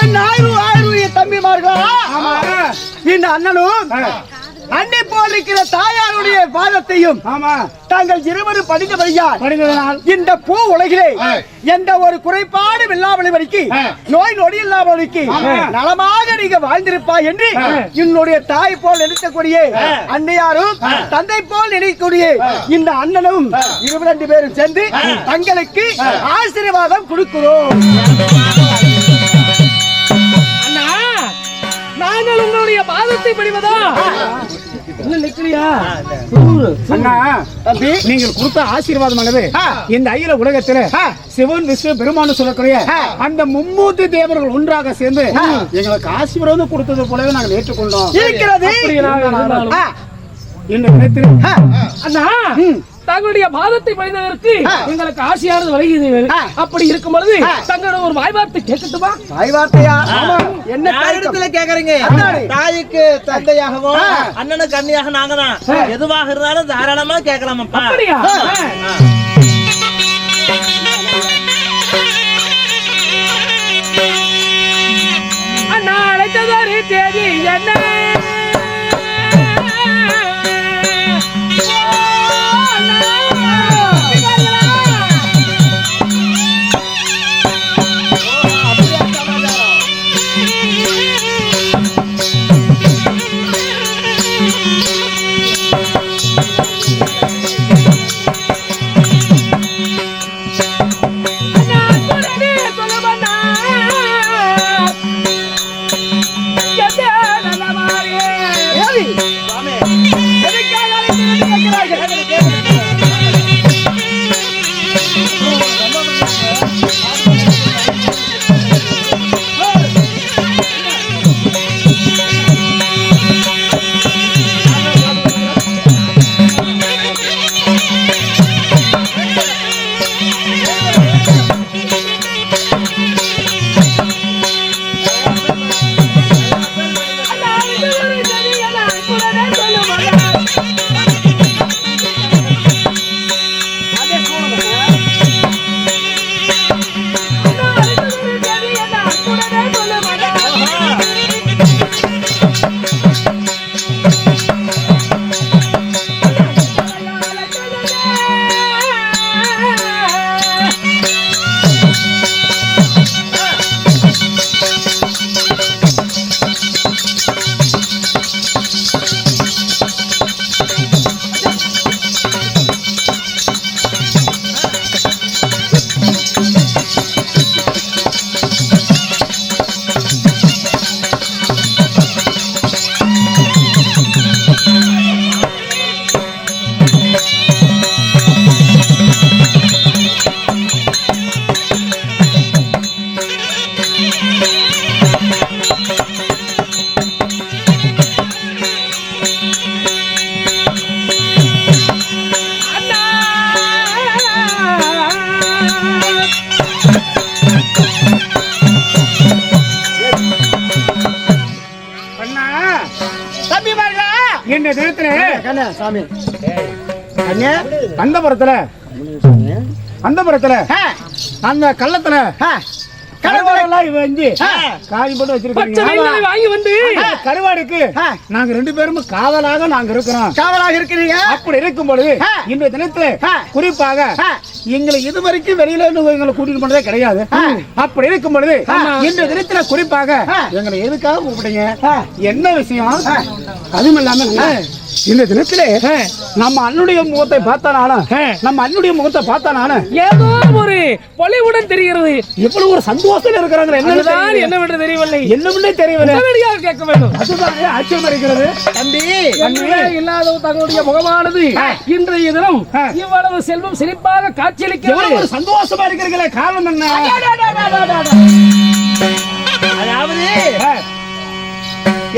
என் ஆய்வு ஆய்வு தம்பிமார்களா? ஆமா. இந்த அண்ணனும் அன்னை போல் இருக்கிற தாயாருடைய பாதத்தையும் ஆமா. தாங்கள் இருவரும் படித்தபடியால் இந்த பூ உலகிலே எந்த ஒரு குறைபாடும் இல்லாமல் வரைக்கு நோய் நொடி இல்லாமல் நலமாக நீங்க வாழ்ந்திருப்பாய் என்று என்னுடைய தாய் போல் நினைக்கக்கூடிய அன்னையாரும் தந்தை போல் நினைக்கக்கூடிய இந்த அண்ணனும் இருபது ரெண்டு பேரும் சேர்ந்து தங்களுக்கு ஆசீர்வாதம் கொடுக்கிறோம். நாங்கள் உங்களுடைய பாதத்தை படிவதா? என்ன நிக்கிறியா அண்ணா தம்பி. நீங்கள் கொடுத்த ஆசீர்வாதம் ஆனது ஆ. இந்த அகில உலகத்துல. சிவன் விஷ்ணு பெருமான் சொல்லக்கூடிய. அந்த மும்மூர்த்தி தேவர்கள் ஒன்றாக சேர்ந்து எங்களுக்கு ஆசீர்வாதம் கொடுத்தது போலவே நாங்கள் ஏற்றுக்கொண்டோம். இருக்கிறது. அண்ணா தங்களுடைய பாதத்தை படித்ததற்கு எங்களுக்கு ஆசையானது வருகிறது. அப்படி இருக்கும் பொழுது தங்களோட ஒரு வாய்வார்த்தை கேட்கட்டுமா? தாய் வார்த்தையா? என்ன? இடத்துல கேக்குறீங்க. தாய்க்கு தந்தையாகவும் அண்ணனுக்கு அண்ணியாக நாங்க தான் எதுவாக இருந்தாலும் தாராளமா கேட்கலாமப்பா. அப்படியா? அண்ணா அழைத்ததாரி தேதி என்ன? இந்த தினத்துல கண்ணே, சாமி. கண்ணே, அந்தபுரத்துல அந்தபுரத்துல அந்த கள்ளத்துல. கருவாடெல்லாம் இவ வந்து காய் போட்டு வச்சிருக்கீங்க வாங்கி வந்து கருவாடுக்கு. நாங்க ரெண்டு பேரும் காவலாக நாங்க இருக்கிறோம் காவலாக இருக்கிறீங்க அப்படி இருக்கும் பொழுது. இன்றைய தினத்துல. குறிப்பாக. எங்களை இதுவரைக்கும் வெளியில இருந்து எங்களை கூட்டிட்டு போனதே கிடையாது. அப்படி இருக்கும் பொழுது இன்றைய தினத்துல குறிப்பாக. எங்களை எதுக்காக கூப்பிட்டீங்க ஆ. என்ன விஷயம் அதுவும் இல்லாம இந்த தினத்திலே நம்ம அண்ணுடைய முகத்தை பார்த்தானாலும் நம்ம அண்ணுடைய முகத்தை பார்த்தானாலும் ஏதோ ஒரு பொலிவுடன் தெரிகிறது. எவ்வளவு ஒரு சந்தோஷத்துல இருக்கிறாங்க என்ன என்னவென்று தெரியவில்லை. என்னமுன்னே தெரியவில்லை? உடனடியாக கேட்க வேண்டும். அதுதான் ஆச்சரியம் இருக்கிறது தம்பி இல்லாத தங்களுடைய முகமானது இன்றைய தினம். இவ்வளவு செல்வம் சிரிப்பாக காட்சியளிக்கிறது. சந்தோஷமா இருக்கிறீங்களே காரணம் என்ன? அதாவது.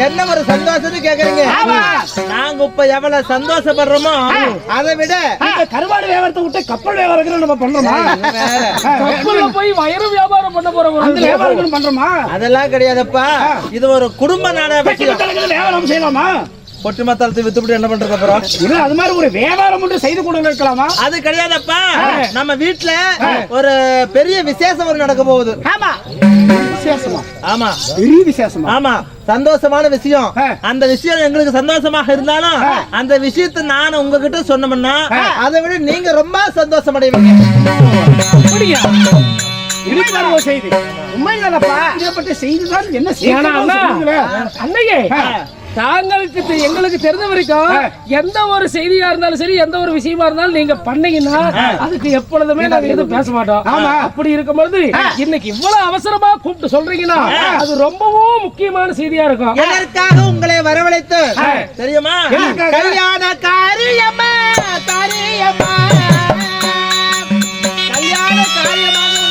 என்ன ஒரு சந்தோஷத்தை கேக்குறீங்க நாங்க இப்ப எவ்வளவு சந்தோஷப்படுறோமோ அதை விட இந்த கருவாடு வியாபாரத்தை விட்டு கப்பல் வியாபாரம் நம்ம பண்றோமா? கப்பல்ல போய் வயிறு வியாபாரம் பண்ண அந்த போறவங்க வியாபாரம் பண்றோமா? அதெல்லாம் கிடையாதுப்பா. இது ஒரு குடும்ப கட்டணத்துல வியாபாரம் செய்யலாமா? பொட்டு மத்தாளத்தை என்ன பண்றது அப்புறம்? அது மாதிரி ஒரு வியாபாரம் மட்டும் செய்து கொண்டு இருக்கலாமா அது கிடையாதப்பா. நம்ம வீட்டுல ஒரு பெரிய விசேஷம் ஒரு நடக்க போகுது. ஆமா. விசேஷமா? ஆமா. பெரிய விசேஷமா? ஆமா. சந்தோஷமான விஷயம். அந்த விஷயம் எங்களுக்கு சந்தோஷமாக இருந்தாலும் அந்த விஷயத்தை நான் உங்ககிட்ட சொன்னோம்னா அதை விட நீங்க ரொம்ப சந்தோஷம் அடைவீங்க அப்படியா? இருக்கிற ஒரு செய்தி உண்மைதானப்பா? செய்தி தான் என்ன அன்னையே. தாங்களுக்கு எங்களுக்கு தெரிந்த வரைக்கும் எந்த ஒரு செய்தியா இருந்தாலும் சரி எந்த ஒரு விஷயமா இருந்தாலும் நீங்க பண்ணீங்கன்னா அதுக்கு எப்பொழுதுமே நாங்க எதுவும் பேச மாட்டோம். ஆமா. அப்படி இருக்கும்போது இன்னைக்கு இவ்வளவு அவசரமா கூப்பிட்டு சொல்றீங்கன்னா அது ரொம்பவும் முக்கியமான செய்தியா இருக்கும். எதற்காக உங்களை வரவழைத்து தெரியுமா? கல்யாண காரியமா காரியமா கல்யாண காரியமாக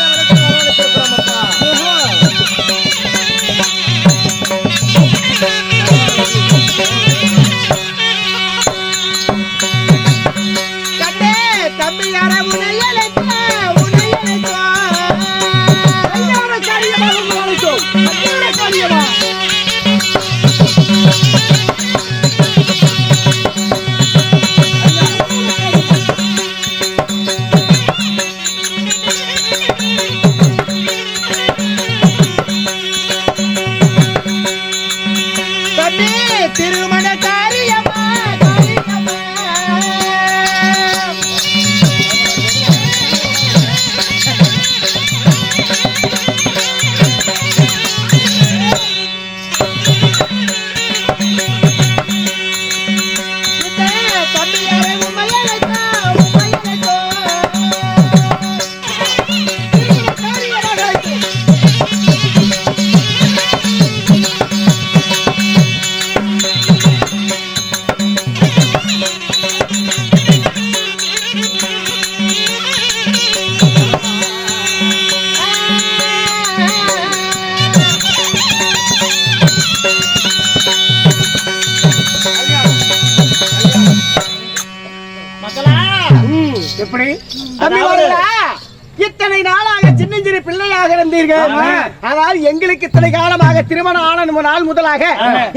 அதாவது எங்களுக்கு இத்தனை காலமாக திருமணம் ஆன நாள் முதலாக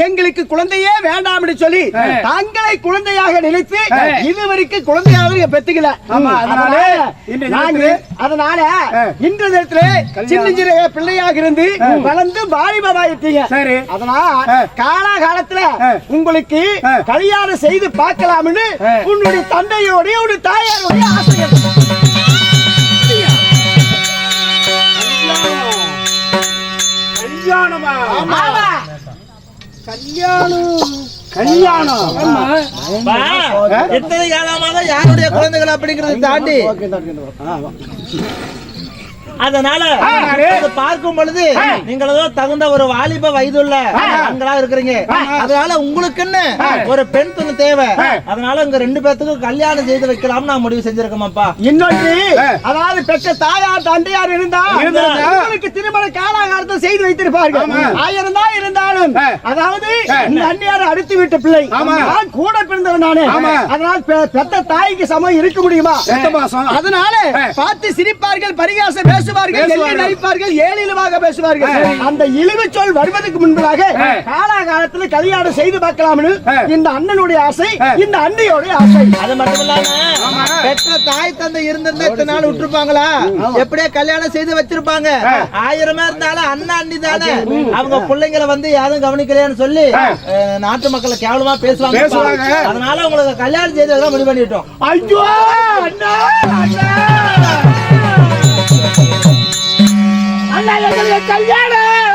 எங்களுக்கு குழந்தையே வேண்டாம் என்று சொல்லி தங்களை குழந்தையாக நினைத்து இதுவரைக்கும் குழந்தையாக பெத்துக்கல அதனால. இன்று தினத்திலே சின்னஞ்சிறு பிள்ளையாக இருந்து வளர்ந்து வாலிபமாயிட்டீங்க சரி அதனால் ஆ. காலாகாலத்துல ஆ. உங்களுக்கு. கல்யாணம் செய்து பார்க்கலாம்னு. உன்னுடைய தந்தையோடைய உன்னுடைய தாயாருடைய ஆசைகள் கல்யாணமா. கல்யாணம். கல்யாணம். எத்தனை காலமாக யாருடைய குழந்தைகள் அப்படிங்கறதை தாண்டி? அதனால பார்க்கும் பொழுது நீங்களோ தகுந்த ஒரு வாலிப வயதுள்ள ஆண்களா இருக்கிறீங்க. அதனால உங்களுக்குன்னு ஒரு பெண் துணை தேவை. அதனால உங்க ரெண்டு பேத்துக்கும் கல்யாணம் செய்து வைக்கலாம்னு நான் முடிவு செஞ்சிருக்கோம்ப்பா இன்னொன்று அதாவது பெற்ற தாயார் தந்தையார் இருந்தா. உங்களுக்கு திருமண காலாகாலத்தை செய்து வைத்திருப்பார்கள். ஆயிரம் தான் இருந்தாலும். அதாவது இந்த அந்நியார் அடுத்து விட்ட பிள்ளை. கூட பிறந்தவன் நானு. அதனால் பெத்த தாய்க்கு சமம் இருக்க முடியுமா? அதனால. பார்த்து சிரிப்பார்கள் பரிகாசம் பேசுவார்கள் பேசுவார்கள். எள்ளி நடிப்பார்கள் ஏழிலுமாக பேசுவார்கள்? அந்த இழிவு சொல் வருவதற்கு முன்பதாக. காலாகாலத்துல கல்யாணம் செய்து பார்க்கலாம்னு. இந்த அண்ணனுடைய ஆசை. இந்த அண்ணியோடைய ஆசை. அது மட்டும் இல்லாம பெற்ற தாய் தந்தை இருந்திருந்தா இத்தனை நாள் விட்டுருப்பாங்களா? எப்படியே கல்யாணம் செய்து வச்சிருப்பாங்க. ஆயிரமே இருந்தாலும் அண்ணா அண்ணி தானே. அவங்க பிள்ளைங்களை வந்து யாரும் கவனிக்கலையான்னு சொல்லி நாட்டு மக்களை கேவலமா பேசுவாங்க. பேசுவாங்க. அதனால உங்களுக்கு கல்யாணம் செய்து வைக்கலாம் முடிவு பண்ணிட்டோம். ஐயோ அண்ணா அண்ணா. கல்யாணம்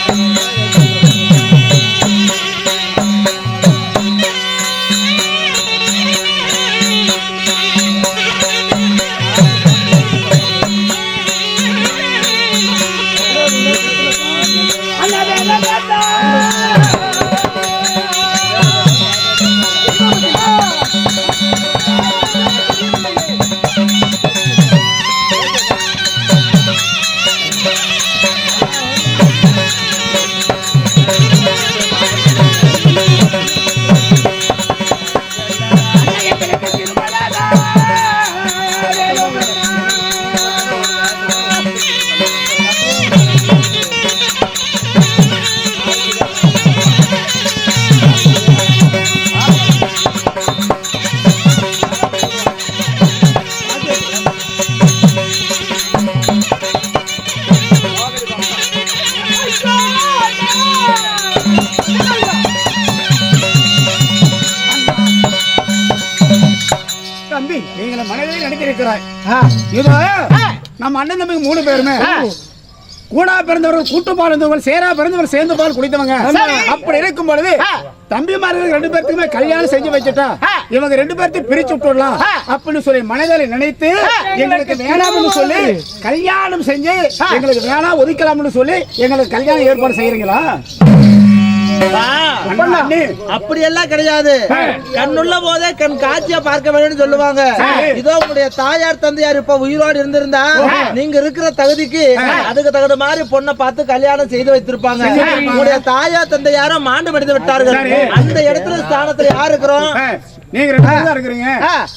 அண்ணன் தம்பிங்க மூணு பேருமே. கூடா பிறந்தவர்கள் கூட்டு பால் இருந்தவர்கள் சேரா பிறந்தவர்கள் சேர்ந்து பால் குடித்தவங்க. அப்படி இருக்கும் பொழுது தம்பிமார்கள் ரெண்டு பேர்த்துக்குமே கல்யாணம் செஞ்சு வச்சுட்டா இவங்க ரெண்டு பேர்த்தையும் பிரிச்சு விட்டுடலாம் அப்படின்னு சொல்லி மனதில் நினைத்து எங்களுக்கு வேணாம்னு சொல்லி கல்யாணம் செஞ்சு எங்களுக்கு வேணாம் ஒதுக்கலாம்னு சொல்லி எங்களுக்கு கல்யாணம் ஏற்பாடு செய்யறீங்களா அண்ணே. அப்படியெல்லாம் கிடையாது. கண்ணுள்ள போதே கண் காட்சிய பார்க்க வேணும்னு சொல்லுவாங்க. இதோ உங்களுடைய தாயார் தந்தையார் இப்ப உயிரோடு இருந்திருந்தா நீங்க இருக்கிற தகுதிக்கு அதுக்கு தகுந்த மாதிரி பொண்ணை பார்த்து கல்யாணம் செய்து வைத்திருப்பாங்க. உங்களுடைய தாயார் தந்தையாரும் மாண்டு மடிந்து விட்டார்கள். அந்த இடத்துல ஸ்தானத்துல யார் இருக்கிறோம்? நீங்க ரெண்டு பேரும் தான் இருக்கிறீங்க.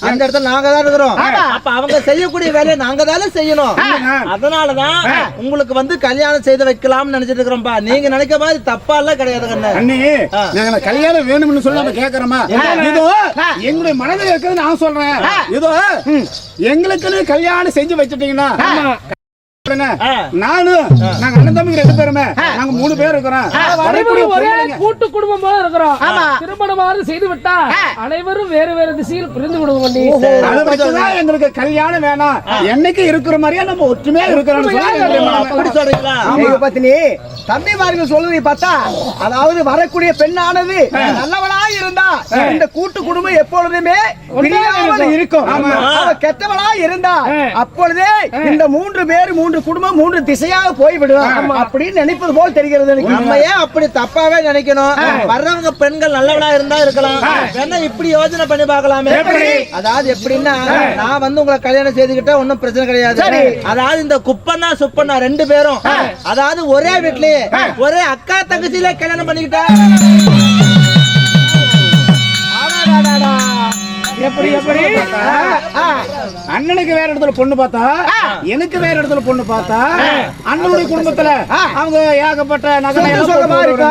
அந்த இடத்துல நாங்க தான் இருக்கிறோம். அப்ப அவங்க செய்யக்கூடிய வேலையை நாங்க தானே செய்யணும். அதனாலதான் உங்களுக்கு வந்து கல்யாணம் செய்து வைக்கலாம்னு நினைச்சிட்டு இருக்கிறோம்பா நீங்க நினைக்க மாதிரி தப்பா எல்லாம் கிடையாது அண்ணி நாங்க கல்யாணம் வேணும்னு சொல்லி நம்ம கேக்குறோமா? இதோ எங்களுடைய மனதில் இருக்கிறது நான் சொல்றேன். இதோ எங்களுக்குன்னு கல்யாணம் செஞ்சு வச்சுட்டீங்கன்னா. நானும் நாங்க அண்ணன் தம்பி ரெண்டு பேருமே நாங்க மூணு பேர் இருக்கிறோம். வரக்கூடிய அனைவரும் ஒரே பொம்பளைங்க. கூட்டு குடும்பமா இருக்கிறோம். திருமணமாறு செய்து விட்டா அனைவரும் வேறு வேறு திசையில் பிரிந்து விடுவோம் வண்டி அதை வச்சுதான் எங்களுக்கு கல்யாணம் வேணாம். என்னைக்கு இருக்கிற மாதிரியே நம்ம ஒற்றுமையா பத்தினி தம்பிமார்கள் சொல்றதை பார்த்தா அதாவது வரக்கூடிய பெண்ணானது நல்லவளா இருந்தா இந்த கூட்டு குடும்பம் எப்பொழுதுமே இருக்கும். கெட்டவளா இருந்தா அப்பொழுதே இந்த மூன்று பேர் மூன்று குடும்பம் மூன்று திசையாக போய்விடும் அப்படின்னு நினைப்பது போல் தெரிகிறது. எனக்கு நம்ம ஏன் அப்படி தப்பாவே நினைக்கணும். வர்றவங்க பெண்கள் நல்லவளா இருந்தா இருக்கலாம். வேணா இப்படி யோசனை பண்ணி பார்க்கலாமே? அதாவது எப்படின்னா நான் வந்து உங்களை கல்யாணம் செய்துக்கிட்டா ஒண்ணும் பிரச்சனை கிடையாது. அதாவது இந்த குப்பண்ணா சுப்பண்ணா ரெண்டு பேரும். அதாவது ஒரே வீட்லயே ஒரே அக்கா தங்கச்சியில கல்யாணம் பண்ணிக்கிட்டா. எப்படி எப்படி? அண்ணனுக்கு வேற இடத்துல பொண்ணு பார்த்தா? எனக்கு வேற இடத்துல பொண்ணு பார்த்தா? அண்ணனுடைய குடும்பத்துல அவங்க ஏகப்பட்ட நகை இருக்கா?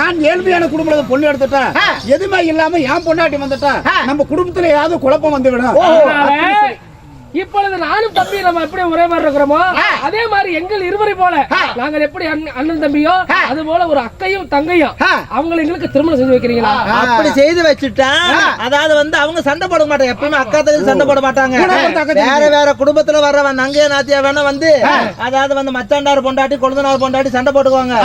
நான் ஏழ்மையான குடும்பத்துல பொண்ணு எடுத்துட்டா. எதுவுமே இல்லாம என் பொண்டாட்டி வந்துட்டா. நம்ம குடும்பத்துல ஏதாவது குழப்பம் வந்து விடும் இப்பொழுது நானும் தம்பி நம்ம எப்படி ஒரே மாதிரி இருக்கிறோமோ? அதே மாதிரி எங்கள் இருவரை போல நாங்கள் எப்படி அண்ணன் அண்ணன் தம்பியோ அது போல ஒரு அக்கையும் தங்கையும் அவங்களை எங்களுக்கு திருமணம் செஞ்சு வைக்கிறீங்களா? அப்படி செய்து வச்சுட்டா அதாவது வந்து அவங்க சண்டை போட மாட்டாங்க. எப்பயுமே அக்கா தங்கச்சி சண்டை போட மாட்டாங்க. வேற வேற குடும்பத்துல வர்றவன் நங்கைய நாத்தியா வேணா வந்து அதாவது வந்து மச்சாண்டார் பொண்டாட்டி கொழுந்தனார் பொண்டாட்டி சண்டை போட்டுக்குவாங்க.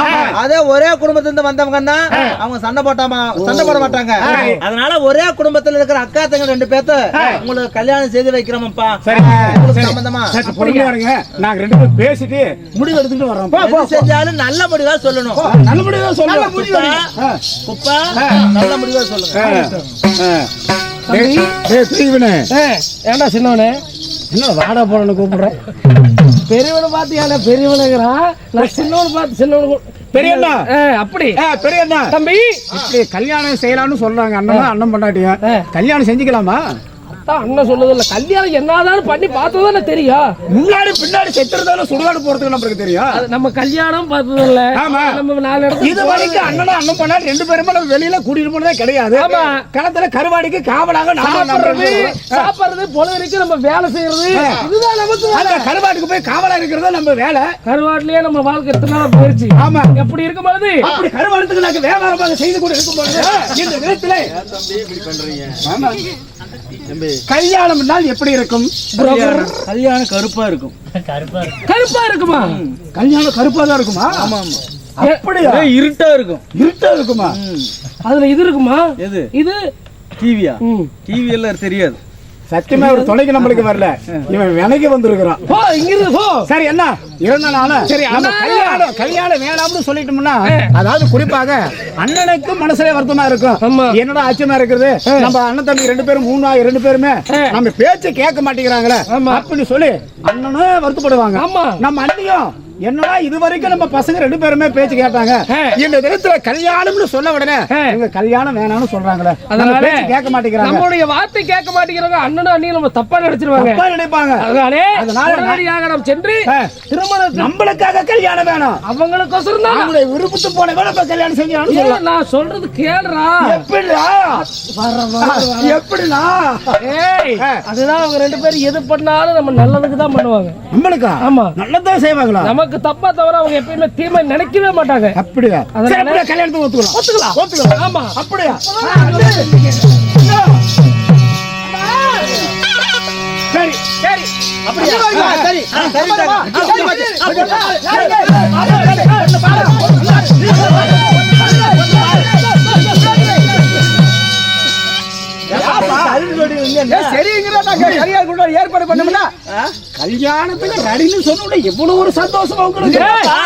அதே ஒரே குடும்பத்துல இருந்து வந்தவங்கன்னா அவங்க சண்டை போட்டாமா சண்டை போட மாட்டாங்க. அதனால ஒரே குடும்பத்துல இருக்கிற அக்கா தங்க ரெண்டு பேர்த்த உங்களுக்கு கல்யாணம் செய்து வைக்கிறோம்ப்பா. உங்களுக்கு சம்பந்தமா? சற்று பொறுமையா இருங்க. நாங்க ரெண்டு பேரும் பேசிட்டு முடிவு எடுத்துட்டு வர்றோம். எது செஞ்சாலும் நல்ல முடிவா சொல்லணும். நல்லபடியா சொல்லுங்க குப்பா, குப்பா நல்ல முடிவா சொல்லுங்க பெரியவனே ஏண்டா சின்னவனே? என்ன வாடா போறன்னு கூப்பிடுறேன் பெரியவனை பார்த்தியால பெரியவனுங்கிறான் நான் சின்னவனை பார்த்து சின்னவனு பெரியண்ணா. அப்படி. பெரியண்ணா. தம்பி? இப்படி கல்யாணம் செய்யலாம்னு சொல்றாங்க அண்ணன் அண்ணன் பண்ணாட்டியா கல்யாணம் செஞ்சுக்கலாமா? அதான் அண்ணன் சொல்லுது இல்ல கல்யாணம் என்னதான் பண்ணி பார்த்ததானே தெரியும் முன்னாடி பின்னாடி செத்துறதால சுடுகாடு போறதுக்கு நம்மளுக்கு தெரியும் அது நம்ம கல்யாணம் பார்த்தது இல்ல ஆமா. நம்ம நாலு இடத்துல இது வரைக்கும் அண்ணனும் அண்ணன் பண்ணாட்டி ரெண்டு பேருமே நம்ம வெளியில கூட்டிட்டு போனதே கிடையாது. ஆமா. களத்துல கருவாடிக்கு காவலாக சாப்பிடுறது. சாப்பிடுறது பொழுதுக்கு நம்ம வேலை செய்யறது. இதுதான் நமக்கு அந்த கருவாட்டுக்கு போய் காவலா இருக்கிறது நம்ம வேலை. கருவாட்டிலேயே நம்ம வாழ்க்கை எத்தனை நாள் போயிருச்சு ஆமா. எப்படி இருக்கும் பொழுது அப்படி கருவாடத்துக்கு நாங்க வியாபாரமாக செய்து கொண்டு இருக்கும்போது இந்த விதத்துல. ஆமா. கல்யாணம் நாள் எப்படி இருக்கும்? கல்யாணம். கருப்பா இருக்கும். கருப்பா இருக்குமா. கல்யாணம் கருப்பா தான் இருக்குமா? ஆமா அப்படியா? இருட்டா இருக்கும். இருட்டா இருக்குமா? அதுல இது இருக்குமா? எது? இது டிவியா. டிவி எல்லாம் தெரியாது. சத்தியமா ஒரு துணைக்கு நம்மளுக்கு வரல. இவன் விலைக்கு வந்திருக்கிறான். போ இங்க இருந்து போ. சரி என்ன? இருந்தாலும் சரி நம்ம கல்யாணம் கல்யாணம் வேணாம்னு சொல்லிட்டோம்னா அதாவது குறிப்பாக அண்ணனுக்கு மனசுல வருத்தமா இருக்கும். என்னடா ஆச்சரியமா இருக்குது? நம்ம அண்ணன் தம்பி ரெண்டு பேரும் மூணு ரெண்டு பேருமே நம்ம பேச்சு கேட்க மாட்டேங்கிறாங்களே. அப்படின்னு சொல்லி அண்ணனும் வருத்தப்படுவாங்க. நம்ம அண்ணியும் என்னடா இது வரைக்கும் நம்ம பசங்க ரெண்டு பேருமே பேச்சு கேட்டாங்க. இந்த தினத்துல கல்யாணம்னு சொன்ன உடனே. இவங்க கல்யாணம் வேணாம்னு சொல்றாங்களே. அதனால கேட்க மாட்டேங்கிறாங்க. நம்மளுடைய வார்த்தை கேட்க மாட்டேங்கிறவங்க அண்ணனும் அண்ணியும் நம்ம தப்பா நினைச்சிருவாங்க. தப்பா நினைப்பாங்க. அதனாலே அதனால நாம் சென்று ஆ. திருமணத்தை நம்மளுக்காக கல்யாணம் வேணும். அவங்களுக்கோசரம் தான். நம்மளுடைய விருப்பத்து போன வேலை இப்ப கல்யாணம் செஞ்சாலும் நான் சொல்றது கேளுடா. எப்படிடா? எப்படிடா? ஏய். அதுதான் அவங்க ரெண்டு பேரும் எது பண்ணாலும் நம்ம நல்லதுக்கு தான் பண்ணுவாங்க. நம்மளுக்கா? ஆமா. நல்லதான் செய்வாங்களா? நமக்கு தப்பா தவிர அவங்க எப்பயுமே தீமை நினைக்கவே மாட்டாங்க அப்படியா அதனால- சரி, கல்யாணத்தை ஒத்துக்கலாம் ஒத்துக்கலாம் ஒத்துக்கலாம் ஆமா அப்படியா சரி சரி அப்படியா சரி ஆ, சரி சரிங்கிறதா சரியா கூட ஏற்பாடு பண்ணும்னா ஆ? கல்யாணத்துக்கு ரெடின்னு சொன்ன எவ்வளவு ஒரு சந்தோஷமா உங்களுக்கு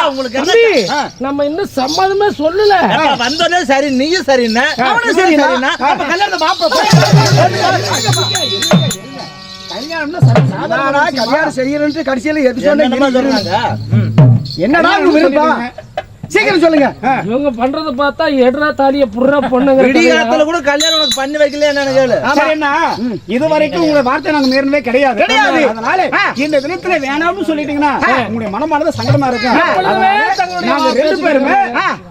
உங்களுக்கு. நம்ம இன்னும் சம்மதமே சொல்லல. வந்தோடனே சரி நீயும் சரின்னா. அவனும் அப்ப கல்யாணத்தை கல்யாணம் கடைசியில எது. என்னடா விருப்பம் சீக்கிரம் சொல்லுங்க. இவங்க பண்றத பார்த்தா எடுறா தாலிய புடுறா பொண்ணுங்க விடிகாலத்துல கூட கல்யாணம் உனக்கு பண்ணி வைக்கல என்னன்னு கேளு. சரிண்ணா இது வரைக்கும் உங்க வார்த்தை நாங்க மீறினதே கிடையாது. கிடையாது. அதனால இந்த தினத்துல வேணாம்னு சொல்லிட்டீங்கன்னா உங்களுடைய மனமானது சங்கடமா இருக்கும். நாங்க ரெண்டு பேருமே.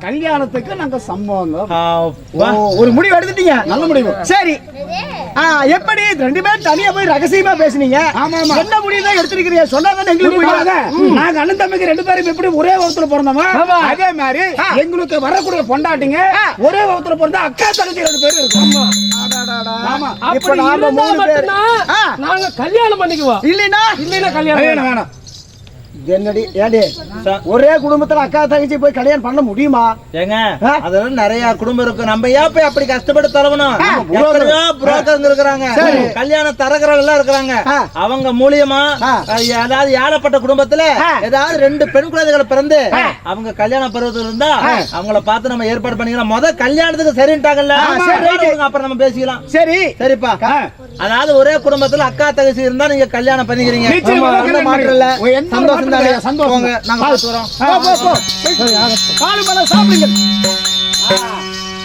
கல்யாணத்துக்கு நாங்க சம்பவம். ஒரு முடிவு எடுத்துட்டீங்க. நல்ல முடிவு. சரி. எப்படி ரெண்டு பேரும் தனியா போய் ரகசியமா பேசுனீங்க? ஆமா, ஆமா. என்ன முடிவு தான் எடுத்திருக்கிறீங்க? சொன்னாதானே எங்களுக்கு நாங்க அண்ணன் தம்பிக்கு ரெண்டு பேரும் எப்படி ஒரே வகுத்துல பிறந்தோமோ ஆமா. அதே மாதிரி எங்களுக்கு வரக்கூடிய பொண்டாட்டிங்க ஒரே வகுத்துல பிறந்த அக்கா தங்கச்சி ரெண்டு பேர் ஆ. நாங்க கல்யாணம் பண்ணிக்குவோம். இல்லைன்னா? இல்லைன்னா கல்யாணம். வேணும். என்னடி ஏடி ஒரே குடும்பத்துல அக்கா தங்கச்சி போய் கல்யாணம் பண்ண முடியுமா? ஏங்க? அதெல்லாம் நிறைய குடும்பம் இருக்கு. நம்ம ஏன் போய் அப்படி கஷ்டப்பட்டு தரவணும்? புரோக்கருங்க இருக்கிறாங்க. கல்யாண தரகர்கள் எல்லாம் இருக்கிறாங்க. அவங்க மூலியமா அதாவது ஏழப்பட்ட குடும்பத்துல. ஏதாவது ரெண்டு பெண் குழந்தைகள் பிறந்து அவங்க கல்யாண பருவத்தில் இருந்தா அவங்கள பார்த்து நம்ம ஏற்பாடு பண்ணிக்கலாம். முத கல்யாணத்துக்கு சரின்ட்டாங்கல்ல. அப்புறம் நம்ம பேசிக்கலாம். சரி. சரிப்பா. அதாவது ஒரே குடும்பத்துல அக்கா தங்கச்சி இருந்தா நீங்க கல்யாணம் பண்ணிக்கிறீங்க. கல்யாணம் மாற்றம் இல்ல. சந்தோஷம் மாற்றம் தானே கிடையாது, சந்தோஷம். போங்க, நாங்க பார்த்து வரோம். போ, போ, போ. காலு மேல சாப்பிடுங்க.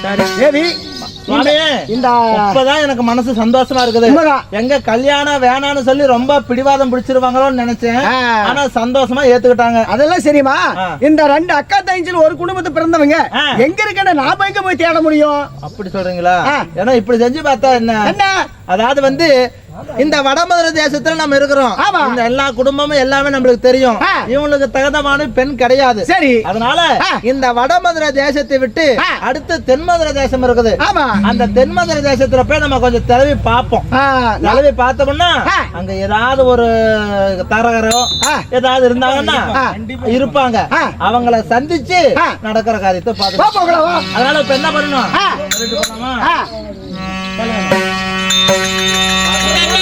சரி. தேவி சுவாமி இந்த இப்பதான் எனக்கு மனசு சந்தோஷமா இருக்குது. எங்க கல்யாணம் வேணாம்னு சொல்லி ரொம்ப பிடிவாதம் பிடிச்சிருவாங்களோன்னு நினைச்சேன். ஆனா சந்தோஷமா ஏத்துக்கிட்டாங்க. அதெல்லாம் சரிமா. இந்த ரெண்டு அக்கா தங்கச்சில ஒரு குடும்பத்தை பிறந்தவங்க. எங்க இருக்கேன்னு நாம எங்க போய் தேட முடியும்? அப்படி சொல்றீங்களா. ஏன்னா இப்படி செஞ்சு பார்த்தா என்ன? என்ன? அதாவது வந்து இந்த வடமதுரை தேசத்துல நம்ம இருக்கிறோம். இந்த எல்லா குடும்பமும் எல்லாமே நம்மளுக்கு தெரியும். இவங்களுக்கு தகுந்தமான பெண் கிடையாது சரி அதனால. இந்த வடமதுரை தேசத்தை விட்டு. அடுத்து தென்மதுரை தேசம் இருக்குது ஆமா அந்த தென்மதுரை தேசத்துல போய் நம்ம கொஞ்சம் தடவி பார்ப்போம் நிலவி பார்த்தோம்னா. அங்க ஏதாவது ஒரு தரகரோ. ஏதாவது இருந்தாங்கன்னா. இருப்பாங்க. அவங்கள சந்திச்சு. நடக்கிற காரியத்தை பார்த்து அதனால இப்ப என்ன பண்ணணும் ஆ. ரெண்டு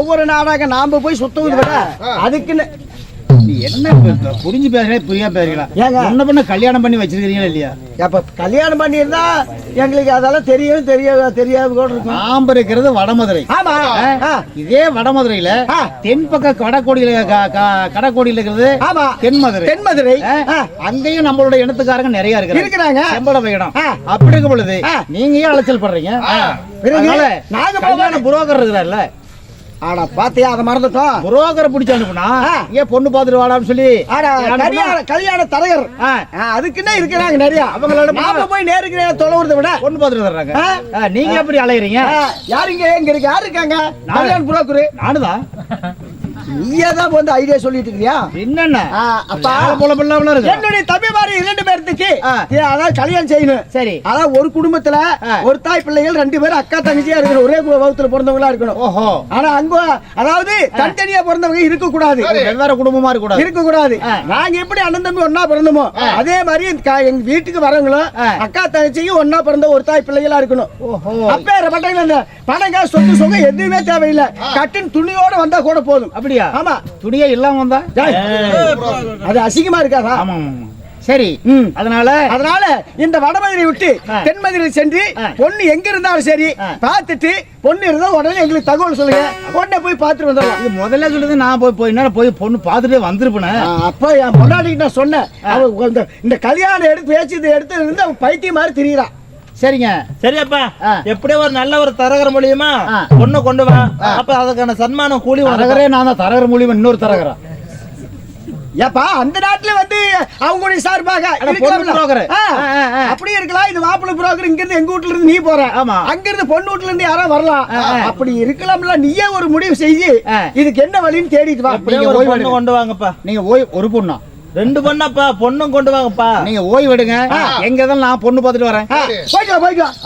ஒவ்வொரு நாடாக நாம போய் விட அதுக்குன்னு என்ன புரிஞ்சு பேசுறே புரியாம பேசுறீங்களா? ஏங்க? என்ன பண்ண கல்யாணம் பண்ணி வச்சிருக்கீங்களா இல்லையா? அப்ப கல்யாணம் பண்ணியிருந்தா எங்களுக்கு அதெல்லாம் தெரியும் தெரியாது தெரியாது கூட இருக்கும். நாம் இருக்கிறது வடமதுரை இதே வடமதுரையில. தென் பக்க கடக்கோடியில கடக்கோடியில இருக்கிறது ஆமா. தென்மதுரை. தென்மதுரை. அங்கேயும் நம்மளோட இனத்துக்காரங்க நிறைய இருக்கிறாங்க. இருக்கிறாங்க. ஆ. அப்படி இருக்கும் பொழுது. நீங்க ஏன் அலைச்சல் அதனால நாங்க புரோக்கர் இருக்கிறார்ல. ஆனா பாத்தியா அதை மறந்துட்டோம் புரோக்கரை பிடிச்சு அனுப்புனா. ஏன் பொண்ணு பாத்துட்டு வாடான்னு சொல்லி கல்யாண கல்யாண தரகர். அதுக்குன்னே இருக்கிறாங்க நிறைய. அவங்களோட நாம போய் நேருக்கு நேரம் தொலைவுறத விட பொண்ணு பாத்துட்டு வர்றாங்க. நீங்க எப்படி அலையறீங்க? யாருங்க இங்க இருக்கு யாரு இருக்காங்க? கல்யாண புரோக்கரு. நானுதான் நீயே தான் வந்து ஐடியா சொல்லிட்டு இருக்கியா? என்னென்ன அப்பா. போல இருக்கு? என்னுடைய தம்பி மாதிரி இரண்டு பேர்த்துக்கு. அதான் கல்யாணம் செய்யணும். சரி. அதான் ஒரு குடும்பத்துல. ஒரு தாய் பிள்ளைகள் ரெண்டு பேரும் அக்கா தங்கச்சியா இருக்கணும். ஒரே வகுத்துல பிறந்தவங்களா இருக்கணும். ஓஹோ. ஆனா அங்க அதாவது தனித்தனியா பிறந்தவங்க இருக்க கூடாது வெவ்வேறு குடும்பமா இருக்க கூடாது இருக்க கூடாது. நாங்க எப்படி அண்ணன் தம்பி ஒன்னா பிறந்தோமோ அதே மாதிரி எங்க வீட்டுக்கு வரவங்களும். அக்கா தங்கச்சியும் ஒன்னா பிறந்த ஒரு தாய் பிள்ளைகளா இருக்கணும். ஓஹோ. அப்பேற்பட்ட இந்த பணங்க சொத்து சுகம் எதுவுமே தேவையில்லை. கட்டின் துணியோட வந்தா கூட போதும். அப்படியா? ஆமா. துணியே இல்லாம வந்தா? அது அசிங்கமா இருக்காதா? ஆமா, ஆமா. சரி. ம். அதனால? அதனால இந்த வடமதுரை விட்டு. தென்மதுரை சென்று. பொண்ணு எங்க இருந்தாலும் சரி. பார்த்துட்டு பொண்ணு இருந்தா உடனே எங்களுக்கு தகவல் சொல்லுங்க. உடனே போய் பார்த்துட்டு வந்துடலாம். இது முதல்ல சொல்லுது நான் போய் போய் நேரம் போய் பொண்ணு பார்த்துட்டே வந்திருப்பேன். அப்ப என் பொண்டாட்டிக்கு நான் சொன்னேன். அவ இந்த- கல்யாணம் எடுத்து பேச்சு எடுத்து இருந்து அவன் பைத்தியம் மாதிரி திரியிறான் சரிங்க. சரியப்பா. எப்படியோ ஒரு நல்ல ஒரு தரகர் மூலியமா. பொண்ணு கொண்டு வா. அப்ப அதுக்கான சன்மானம் கூலி தரகரே நான் தான் தரகர் மூலியமா இன்னொரு தரகரா. ஏப்பா அந்த நாட்டுல வந்து அவங்களுடைய சார்பாக. அப்படி இருக்கலாம் இது மாப்பிள்ளை புரோக்கர் இங்க இருந்து எங்க வீட்ல இருந்து நீ போற. ஆமா. அங்க இருந்து பொண்ணு வீட்ல இருந்து யாரோ வரலாம். அப்படி இருக்கலாம்ல நீயே ஒரு முடிவு ஆ. இதுக்கு என்ன வழின்னு தேடிட்டு வா. நீங்க. கொண்டு வாங்கப்பா. நீங்க ஓய் ஒரு பொண்ணா? ரெண்டு பொண்ணாப்பா பொண்ணும் கொண்டு வாங்கப்பா. நீங்க ஓய்வு எடுங்க. எங்க தான் நான் பொண்ணு பார்த்துட்டு வரேன். போய்க்கலாம் போய்க்கலாம்.